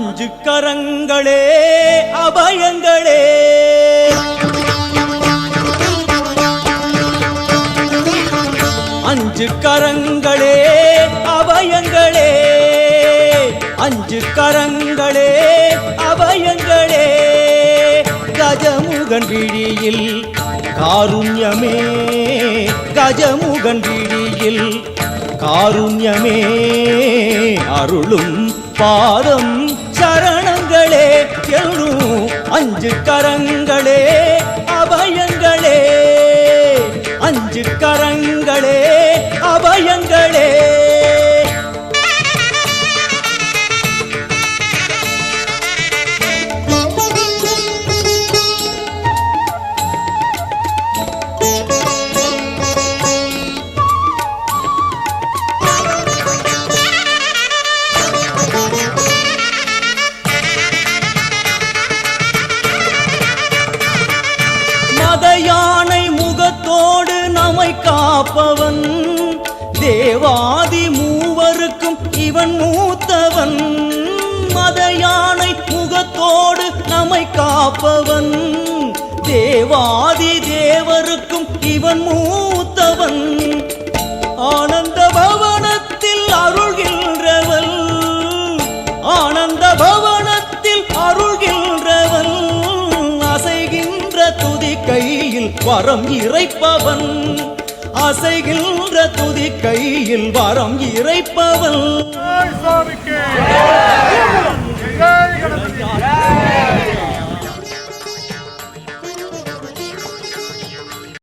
அஞ்சு கரங்களே அபயங்களே. அஞ்சு கரங்களே அபயங்களே. அஞ்சு கரங்களே அபயங்களே. கஜமுகன் விழியில் காருண்யமே கஜமுகன் விழியில் காருண்யமே. அருளும் பாதம் சரணங்களே எழும் அஞ்சு கரங்களே. நம்மை காப்பவன். தேவாதி மூவருக்கும் இவன் மூத்தவன். மத யானை முகத்தோடு நம்மை காப்பவன். தேவாதி தேவருக்கும் இவன் மூத்தவன். ஆனந்த பவனத்தில் அருள்கின்றவன் ஆனந்த பவனத்தில் அருள்கின்றவன் அசைகின்ற துதி கையில் வரம் இறைப்பவன். அசைகின்ற துதி கையில் வரம் இறைப்பவன்.